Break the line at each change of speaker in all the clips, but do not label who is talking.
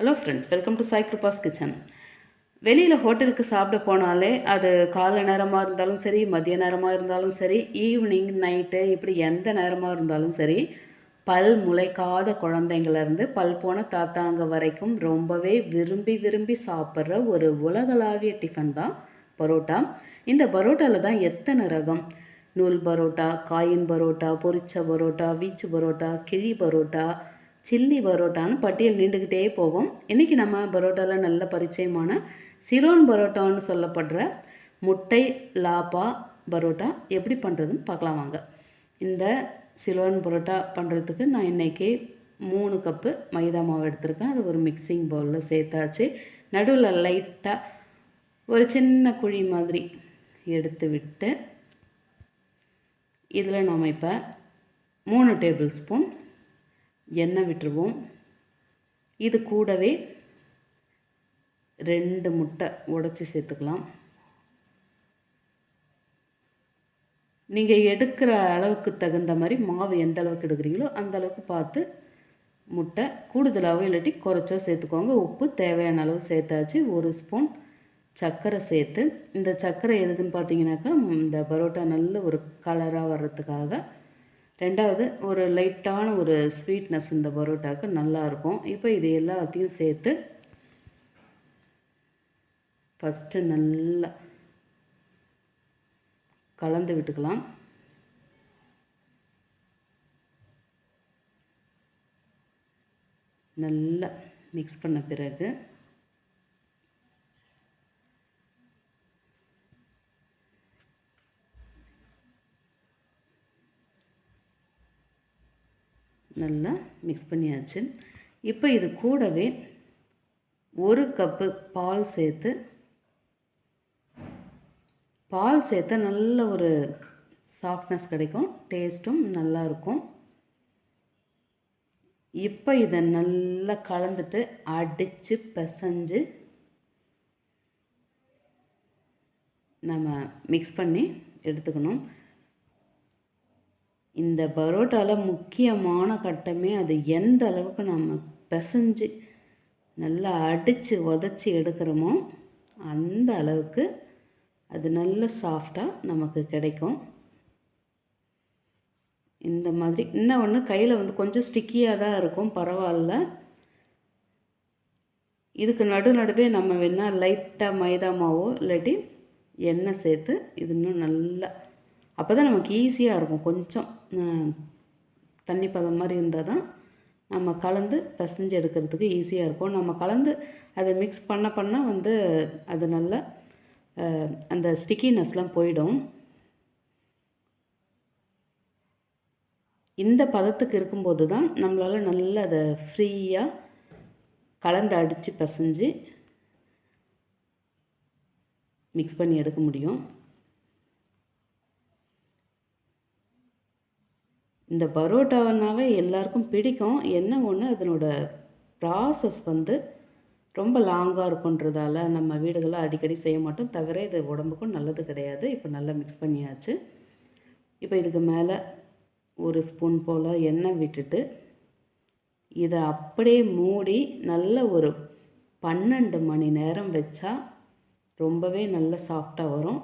Hello friends welcome to Sai Kiruba's kitchen வெளியில் ஹோட்டலுக்கு சாப்பிட போனாலே அது காலை நேரமாக இருந்தாலும் சரி மதிய நேரமாக இருந்தாலும் சரி ஈவினிங் நைட்டு இப்படி எந்த நேரமாக இருந்தாலும் சரி பல் முளைக்காத குழந்தைங்கள்லேருந்து பல் போன தாத்தாங்க வரைக்கும் ரொம்பவே விரும்பி விரும்பி சாப்பிட்ற ஒரு உலகளாவிய டிஃபன் தான் பரோட்டா. இந்த பரோட்டாவில் தான் எத்தனை ரகம்? நூல் பரோட்டா காயின் பரோட்டா பொரிச்ச பரோட்டா வீச்சு பரோட்டா கிழி பரோட்டா சில்லி பரோட்டான்னு பட்டியல் நீண்டுக்கிட்டே போகும். இன்றைக்கி நம்ம பரோட்டாவில் நல்ல பரிச்சயமான சிரோன் பரோட்டான்னு சொல்லப்படுற முட்டை லாப்பா பரோட்டா எப்படி பண்ணுறதுன்னு பார்க்கலாம் வாங்க. இந்த சிலோன் பரோட்டா பண்ணுறதுக்கு நான் இன்றைக்கி மூணு கப்பு மைதா மாவு எடுத்திருக்கேன். அது ஒரு மிக்சிங் பவுலில் சேர்த்தாச்சு. நடுவில் லைட்டாக ஒரு சின்ன குழி மாதிரி எடுத்து விட்டு இதில் நாம் இப்போ மூணு டேபிள் ஸ்பூன் எண்ணெய் விட்டுருவோம்? இது கூடவே ரெண்டு முட்டை உடச்சி சேர்த்துக்கலாம். நீங்கள் எடுக்கிற அளவுக்கு தகுந்த மாதிரி மாவு எந்த அளவுக்கு எடுக்கிறீங்களோ அந்த அளவுக்கு பார்த்து முட்டை கூடுதலாகவோ இல்லாட்டி குறைச்சோ சேர்த்துக்கோங்க. உப்பு தேவையான அளவு சேர்த்தாச்சு. ஒரு ஸ்பூன் சர்க்கரை சேர்த்து இந்த சர்க்கரை எதுக்குன்னு பார்த்தீங்கன்னாக்கா இந்த பரோட்டா நல்ல ஒரு கலராக வர்றதுக்காக ரெண்டாவது ஒரு லைட்டான ஒரு ஸ்வீட்னஸ் இந்த பரோட்டாவுக்கு நல்லாயிருக்கும் இப்போ இது எல்லாத்தையும் சேர்த்து ஃபஸ்ட்டு நல்லா கலந்து விட்டுக்கலாம். நல்லா மிக்ஸ் பண்ண பிறகு நல்லா மிக்ஸ் பண்ணியாச்சு. இப்போ இது கூடவே ஒரு கப்பு பால் சேர்த்து பால் சேர்த்தா நல்ல ஒரு சாஃப்ட்னஸ் கிடைக்கும். டேஸ்ட்டும் நல்லாயிருக்கும் இப்போ இதை நல்லா கலந்துட்டு அடித்து பிசைஞ்சு நம்ம மிக்ஸ் பண்ணி எடுத்துக்கணும். இந்த பரோட்டாவில் முக்கியமான கட்டமே அது எந்த அளவுக்கு நம்ம பிசைஞ்சு நல்லா அடித்து உதச்சி எடுக்கிறோமோ அந்த அளவுக்கு அது நல்ல சாஃப்டாக நமக்கு கிடைக்கும். இந்த மாதிரி இன்னும் ஒன்று கையில் வந்து கொஞ்சம் ஸ்டிக்கியாக தான் இருக்கும் பரவாயில்ல. இதுக்கு நடு நடுவே நம்ம வேணால் லைட்டாக மைதா மாவோ இல்லாட்டி எண்ணெய் சேர்த்து இது இன்னும் நல்லா அப்போ தான் நமக்கு ஈஸியாக இருக்கும். கொஞ்சம் தண்ணி பதம் மாதிரி இருந்தால் தான் நம்ம கலந்து பிசைஞ்சு எடுக்கிறதுக்கு ஈஸியாக இருக்கும். நம்ம கலந்து அதை மிக்ஸ் பண்ண பண்ண வந்து அது நல்லா அந்த ஸ்டிக்கினஸ்லாம் போயிடும். இந்த பதத்துக்கு இருக்கும்போது தான் நம்மளால் நல்லா அதை ஃப்ரீயாக கலந்து அடித்து பிசைஞ்சு மிக்ஸ் பண்ணி எடுக்க முடியும். இந்த பரோட்டாவனாவே எல்லாருக்கும் பிடிக்கும். என்ன ஒன்று அதனோட ப்ராசஸ் வந்து ரொம்ப லாங்காக இருக்குன்றதால நம்ம வீடுகளில் அடிக்கடி செய்ய மாட்டோம். தவிர இது உடம்புக்கும் நல்லது கிடையாது. இப்போ நல்லா மிக்ஸ் பண்ணியாச்சு. இப்போ இதுக்கு மேலே ஒரு ஸ்பூன் போல் எண்ணெய் விட்டுட்டு இதை அப்படியே மூடி நல்ல ஒரு பன்னெண்டு மணி நேரம் வச்சா ரொம்பவே நல்ல சாஃப்டாக வரும்.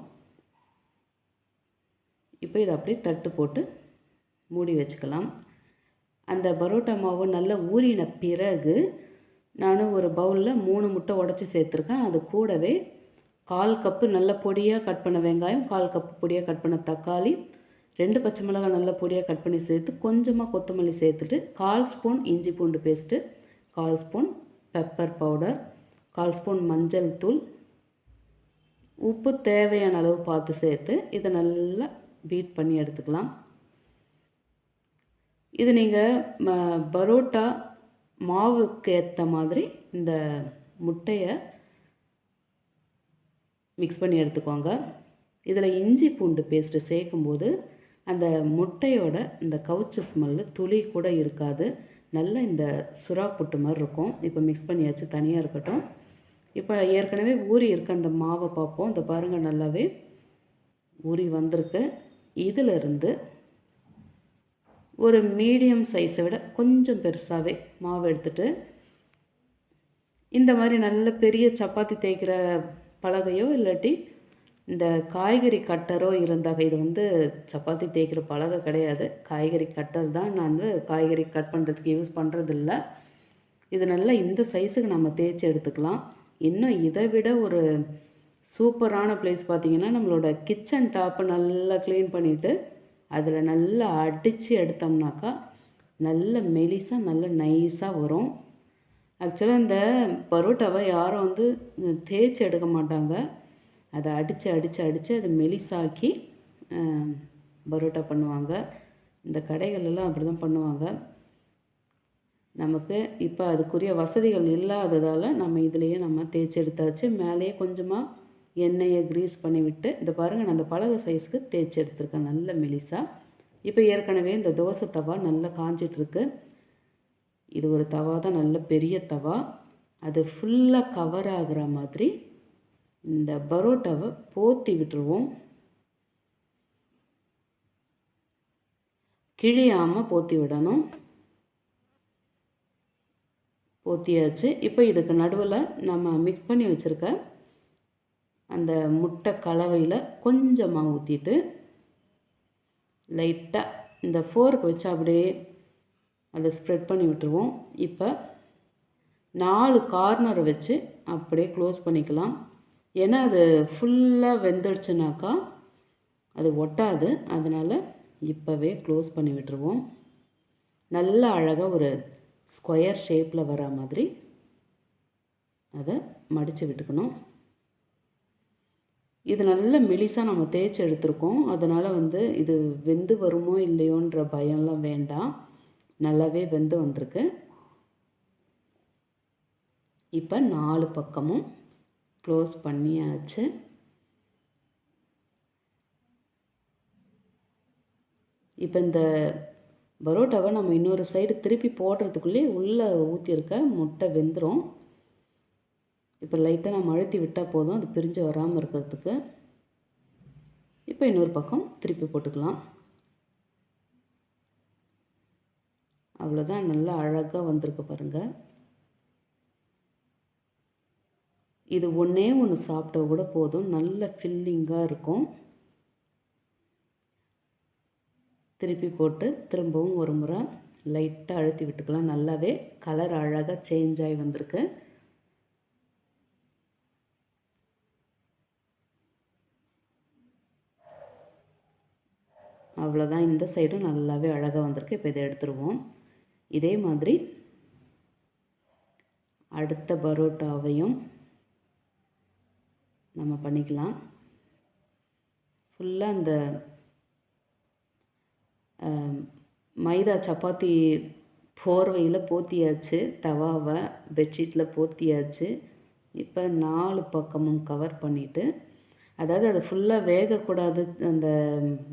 இப்போ இதை அப்படியே தட்டு போட்டு மூடி வச்சுக்கலாம். அந்த பரோட்டா மாவு நல்லா ஊறின பிறகு நான் ஒரு பவுலில் மூணு முட்டை உடச்சி சேர்த்துருக்கேன். அது கூடவே கால் கப்பு நல்ல பொடியாக கட் பண்ண வெங்காயம் கால் கப்பு பொடியாக கட் பண்ண தக்காளி ரெண்டு பச்சை மிளகாய் நல்ல பொடியாக கட் பண்ணி சேர்த்து கொஞ்சமாக கொத்தமல்லி சேர்த்துட்டு கால் ஸ்பூன் இஞ்சி பூண்டு பேஸ்ட்டு கால் ஸ்பூன் பெப்பர் பவுடர் கால் ஸ்பூன் மஞ்சள் தூள் உப்பு தேவையான அளவு பார்த்து சேர்த்து இதை நல்லா பீட் பண்ணி எடுத்துக்கலாம். இது நீங்கள் பரோட்டா மாவுக்கு ஏற்ற மாதிரி இந்த முட்டையை மிக்ஸ் பண்ணி எடுத்துக்கோங்க. இதில் இஞ்சி பூண்டு பேஸ்ட்டு சேர்க்கும்போது அந்த முட்டையோட இந்த கவுச்ச ஸ்மெல்லு துளி கூட இருக்காது. நல்ல இந்த சுறா புட்டு மாதிரி இருக்கும். இப்போ மிக்ஸ் பண்ணியாச்சு தனியாக இருக்கட்டும். இப்போ ஏற்கனவே ஊறி இருக்க அந்த மாவை பார்ப்போம். இந்த பாருங்கள் நல்லாவே ஊறி வந்திருக்கு. இதிலிருந்து ஒரு மீடியம் சைஸை விட கொஞ்சம் பெருசாகவே மாவு எடுத்துகிட்டு இந்த மாதிரி நல்ல பெரிய சப்பாத்தி தேய்க்கிற பலகையோ இல்லாட்டி இந்த காய்கறி கட்டரோ இருந்தாக இது வந்து சப்பாத்தி தேய்க்கிற பலகை கிடையாது. காய்கறி கட்டர் தான் நான் வந்து காய்கறி கட் பண்ணுறதுக்கு யூஸ் பண்ணுறதில்ல இது நல்லா இந்த சைஸுக்கு நம்ம தேய்ச்சி எடுத்துக்கலாம். இன்னும் இதை விட ஒரு சூப்பரான பிளேஸ் பார்த்திங்கன்னா நம்மளோட கிச்சன் டாப்பை நல்லா க்ளீன் பண்ணிவிட்டு அதில் நல்லா அடித்து எடுத்தோம்னாக்கா நல்ல மெலிசாக நல்ல நைஸாக வரும். ஆக்சுவலாக இந்த பரோட்டாவை யாரும் வந்து தேய்ச்சி எடுக்க மாட்டாங்க. அதை அடித்து அடித்து அடித்து அதை மெலிசாக்கி பரோட்டா பண்ணுவாங்க. இந்த கடைகளெல்லாம் அப்படி தான் பண்ணுவாங்க. நமக்கு இப்போ அதுக்குரிய வசதிகள் இல்லாததால் நம்ம இதுலேயே நம்ம தேய்ச்சி எடுத்தாச்சு. மேலேயே கொஞ்சமாக எண்ணெயை க்ரீஸ் பண்ணிவிட்டு இந்த பாருங்கள் நான் அந்த பலகை சைஸ்க்கு தேய்ச்சி எடுத்திருக்கேன் நல்ல மெலிசாக இப்போ ஏற்கனவே இந்த தோசை தவா நல்லா காஞ்சிட்ருக்கு. இது ஒரு தவா தான் நல்ல பெரிய தவா. அது ஃபுல்லாக கவர் ஆகிற மாதிரி இந்த பரோட்டாவை போத்தி விட்டுருவோம். கிழியாமல் போத்தி விடணும். போத்தியாச்சு. இப்போ இதுக்கு நடுவில் நம்ம மிக்ஸ் பண்ணி வச்சுருக்க அந்த முட்டை கலவையில் கொஞ்சமாக ஊற்றிட்டு லைட்டாக இந்த ஃபோர்க் வச்சு அப்படியே அதை ஸ்ப்ரெட் பண்ணி விட்டுருவோம். இப்போ நாலு கார்னரை வச்சு அப்படியே க்ளோஸ் பண்ணிக்கலாம். ஏன்னா அது ஃபுல்லாக வெந்துடுச்சுனாக்கா அது ஒட்டாது. அதனால் இப்போவே க்ளோஸ் பண்ணி விட்டுருவோம். நல்ல அழகாக ஒரு ஸ்கொயர் ஷேப்பில் வர மாதிரி அதை மடித்து விட்டுக்கணும். இது நல்ல மெலிசாக நம்ம தேய்ச்சி எடுத்திருக்கோம். அதனால் வந்து இது வெந்து வருமோ இல்லையோன்ற பயம்லாம் வேண்டாம். நல்லாவே வெந்து வந்திருக்கு. இப்போ நாலு பக்கமும் க்ளோஸ் பண்ணியாச்சு. இப்போ இந்த பரோட்டாவை நம்ம இன்னொரு சைடு திருப்பி போடுறதுக்குள்ளே உள்ளே ஊற்றிருக்க முட்டை வெந்துடும் இப்போ லைட்டாக நம்ம அழுத்தி விட்டால் போதும். அது பிரிஞ்சு வராமல் இருக்கிறதுக்கு இப்போ இன்னொரு பக்கம் திருப்பி போட்டுக்கலாம். அவ்வளோதான் நல்லா அழகாக வந்திருக்கு பாருங்கள் இது ஒன்றே ஒன்று சாப்பிட்டா கூட போதும். நல்ல ஃபில்லிங்காக இருக்கும். திருப்பி போட்டு திரும்பவும் ஒரு முறை லைட்டாக அழுத்தி விட்டுக்கலாம். நல்லாவே கலர் அழகாக சேஞ்ச் ஆகி வந்திருக்கு. அவ்வளோதான் இந்த சைடும் நல்லாவே அழகாக வந்திருக்கு. இப்போ இதை எடுத்துருவோம். இதே மாதிரி அடுத்த பரோட்டாவையும் நம்ம பண்ணிக்கலாம். ஃபுல்லாக அந்த மைதா சப்பாத்தி போர்வையில் போத்தியாச்சு தவாவை பெட்ஷீட்டில் போத்தியாச்சு. இப்போ நாலு பக்கமும் கவர் பண்ணிவிட்டு அதாவது அது ஃபுல்லாக வேகக்கூடாது அந்த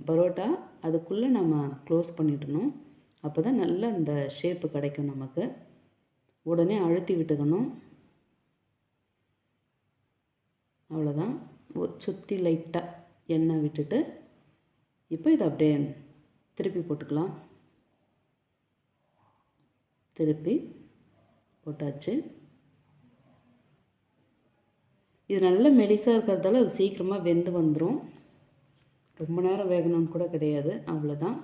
பரோட்டா அதுக்குள்ளே நம்ம க்ளோஸ் பண்ணிடணும். அப்போ தான் நல்ல அந்த ஷேப்பு கிடைக்கும் நமக்கு. உடனே அழுத்தி விட்டுக்கணும். அவ்வளோதான் சுற்றி லைட்டாக எண்ணெய் விட்டுட்டு இப்போ இதை அப்படியே திருப்பி போட்டுக்கலாம். திருப்பி போட்டாச்சு. இது நல்ல மெலிசாக இருக்கிறதால அது சீக்கிரமாக வெந்து வந்துடும் ரொம்ப நேரம் வேகணும்னு கூட கிடையாது. அவ்வளோதான்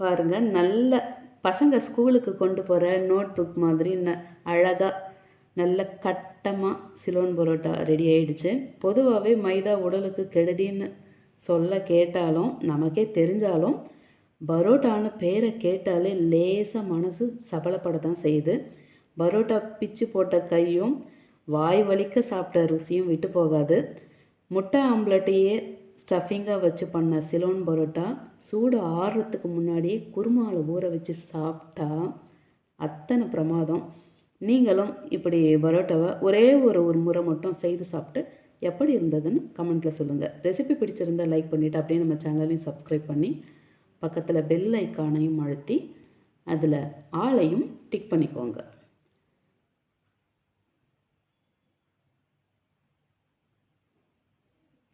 பாருங்கள் நல்ல பசங்க ஸ்கூலுக்கு கொண்டு போகிற நோட் புக் மாதிரி ந அழகாக நல்ல கட்டமாக சிலோன் பரோட்டா ரெடி ஆகிடுச்சு பொதுவாகவே மைதா உடலுக்கு கெடுதின்னு சொல்ல கேட்டாலும் நமக்கே தெரிஞ்சாலும் பரோட்டான்னு பேரை கேட்டாலே லேசாக மனசு சபலப்பட தான் செய்யுது. பரோட்டா பிச்சு போட்ட கையும் வாய் வலிக்க சாப்பிட்ட ருசியும் விட்டு போகாது. முட்டை ஆம்லெட்டையே ஸ்டஃபிங்காக வச்சு பண்ண சிலோன் பரோட்டா சூடு ஆறுறதுக்கு முன்னாடியே குருமாவில் ஊற வச்சு சாப்பிட்டா அத்தனை பிரமாதம். நீங்களும் இப்படி பரோட்டாவை ஒரே ஒரு ஒரு முறை மட்டும் செய்து சாப்பிட்டு எப்படி இருந்ததுன்னு கமெண்ட்டில் சொல்லுங்கள் ரெசிபி பிடிச்சிருந்தால் லைக் பண்ணிவிட்டு அப்படியே நம்ம சேனலையும் சப்ஸ்கிரைப் பண்ணி பக்கத்தில் பெல் ஐக்கானையும் அழுத்தி அதில் ஆளையும் டிக் பண்ணிக்கோங்க.